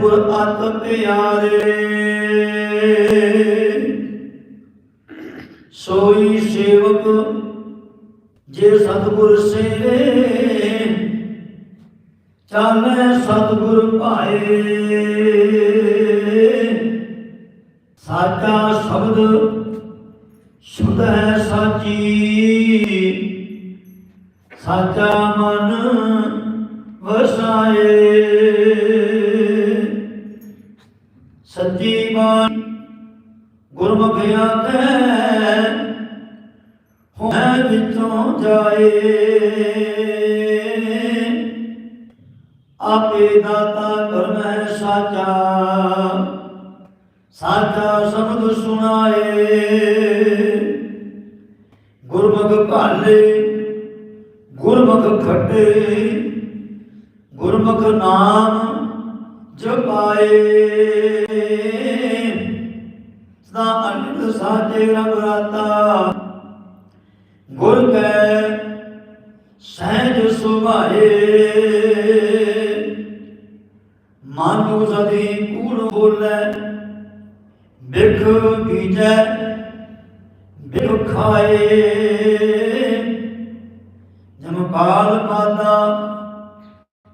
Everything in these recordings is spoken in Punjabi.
ਗੁਰ ਅਤ ਪਿਆਰੇ। ਸੋਈ ਸੇਵਕ ਜੇ ਸਤਿਗੁਰ ਸੇਵੇ ਚਾਲੇ ਸਤਿਗੁਰ ਭਾਏ। ਸਾਚਾ ਸ਼ਬਦ ਸ਼ੁੱਧ ਹੈ ਸਾਚੀ। ਸਾਚਾ ਮਨ ਵਸਾਏ। ਸੱਚੀ ਬਾਣੀ ਗੁਰਮੁਖ ਆਖੈ ਹੋਏ ਵਿੱਚੋਂ ਜਾਏ। ਆਪੇ ਦਾਤਾ ਕਰਮੈ ਸਾਚਾ ਸਾਚਾ ਸ਼ਬਦ ਸੁਣਾਏ। ਗੁਰਮੁਖ ਭਾਲੇ, ਗੁਰਮੁਖ ਖੱਟੇ, ਗੁਰਮੁਖ ਨਾਮ ਜਪਾਏ। ਸਦਾ ਅਨੰਦ ਸਾਚੇ ਰਬ ਰਾਤਾ। ਗੁਰ ਕੈ, ਸਹਿਜ ਸੁਭਾਏ। ਮਾਨੂ ਸਦੀ ਕੂੜ ਬੋਲੇ। ਬਿਖ ਬੀਜੈ ਬਿਖ ਖਾਏ। ਜਮ ਕਾਲ ਪਾਦਾ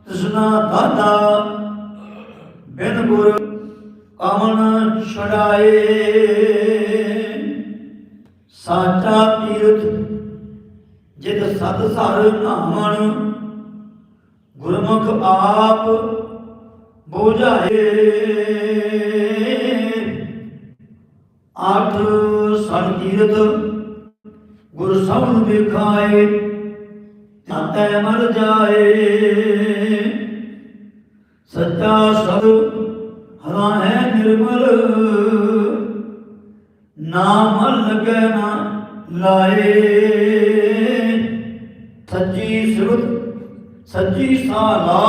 ਤ੍ਰਿਸ਼ਨਾ ਦਾਦਾ ਗੁਰ ਕਮਨ ਛੜਾਏ ਸਾਚਾ ਤੀਰਥ ਜਿਤ ਸਤ ਸਰ ਨਾਮਣ ਗੁਰਮੁਖ ਆਪ ਬੋਝਾਏ। ਆਠ ਸਣ ਕੀਰਤ ਗੁਰ ਸਭ ਨੂੰ ਵਿਖਾਏ ਤਾਤੈ ਮਰ ਜਾਏ। ਸੱਚਾ ਸਬਦ ਹਰਾ ਹੈ ਨਿਰਮਲ। ਨਾਮ ਲਗੈ ਨਾ ਲਾਏ। ਸੱਚੀ ਸੁਰਤ ਸੱਚੀ ਸਾਲਾ।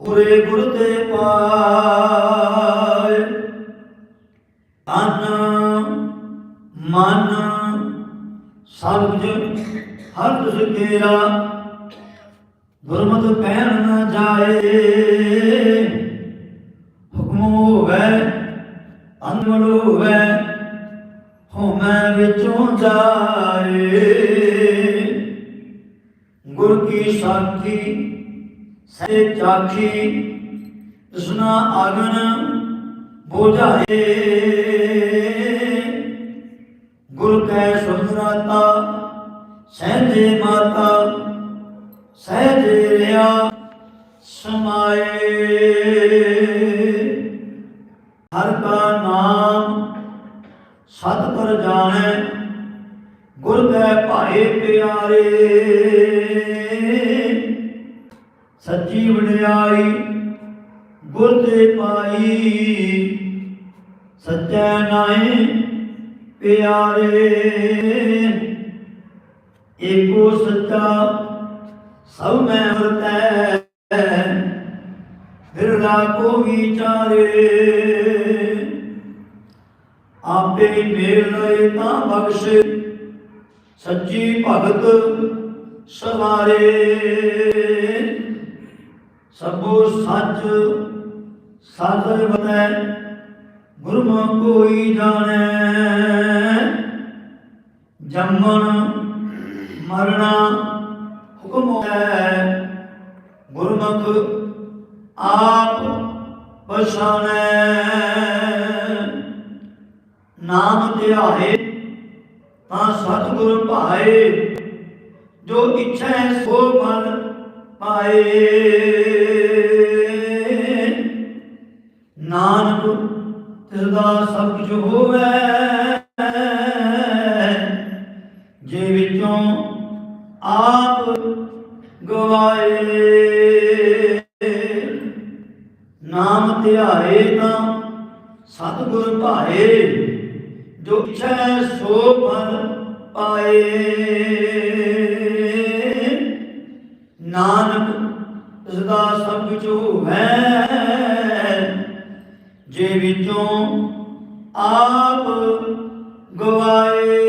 ਉਰੇ ਗੁਰ ਤੇ ਪਾਏ। ਤਨ ਮਨ ਸਭ ਹਰ ਤੁਸ ਤੇਰਾ ਗੁਰਮਤਿ ਕਹਿਣ ਨਾ ਜਾਏ ਹੁਕਮ ਹੋਵੇ ਅਨਮਲ ਹੋਮੈ ਵਿੱਚੋਂ ਜਾਏ। ਗੁਰ ਕੀ ਸਾਖੀ ਸੇ ਚਾਖੀ ਤ੍ਰਿਸ਼ਨਾ ਆਗਨ ਬੋਝਾਏ ਗੁਰ ਕੈ ਸੁੰਦਰਤਾ ਸਹਿਜੇ ਮਾਤਾ ਸਹਿਜੇ ਰਿਆ ਸਮਾਏ। ਸਤ ਪਰ ਜਾਣੈ, ਗੁਰ ਕੈ ਭਾਏ ਪਿਆਰੇ। ਸੱਚੀ ਵਡਿਆਈ, ਗੁਰ ਤੇ ਪਾਈ, ਸੱਚੈ ਨਾਏ ਪਿਆਰੇ। ਏਕੋ ਸੱਚਾ ਸਭ ਮੈਂ ਵਰਤੈ, ਬਿਰਲਾ ਕੋ ਵਿਚਾਰੇ। ਆਪੇ ਮੇਲ ਲਏ ਤਾਂ ਬਖਸ਼ੇ। ਸੱਚੀ ਭਗਤ ਸਵਾਰੇ। ਸਭੋ ਸੱਚ ਸਾਧਰ ਬਤੈ ਗੁਰਮੁਖ ਕੋਈ ਜਾਣੈ। ਜੰਮਣ ਮਰਣਾ ਹੁਕਮ ਹੈ। ਗੁਰਮੁਖ ਆਪ ਪਛਾਣੈ। ਨਾਮ ਧਿਆਏ, ਤਾਂ ਸਤਿਗੁਰ ਭਾਏ। ਜੋ ਇੱਛੈ ਸੋ ਫਲ ਪਾਏ। ਨਾਨਕ ਕਿਸਦਾ ਸਭ ਕੁਝ ਹੋਵੇ। ਜੇ ਵਿੱਚੋਂ ਆਪ ਗਵਾਏ। ਨਾਮ ਧਿਆਏ ਤਾਂ ਸਤਿਗੁਰ ਭਾਏ। ਜੋ ਇੱਛੈ ਪਾਏ। ਨਾਨਕ ਇਸ ਦਾ ਸਭ ਕੁਝ ਹੋਵੇ। ਜੇ ਵਿੱਚੋਂ ਆਪ ਗਵਾਏ।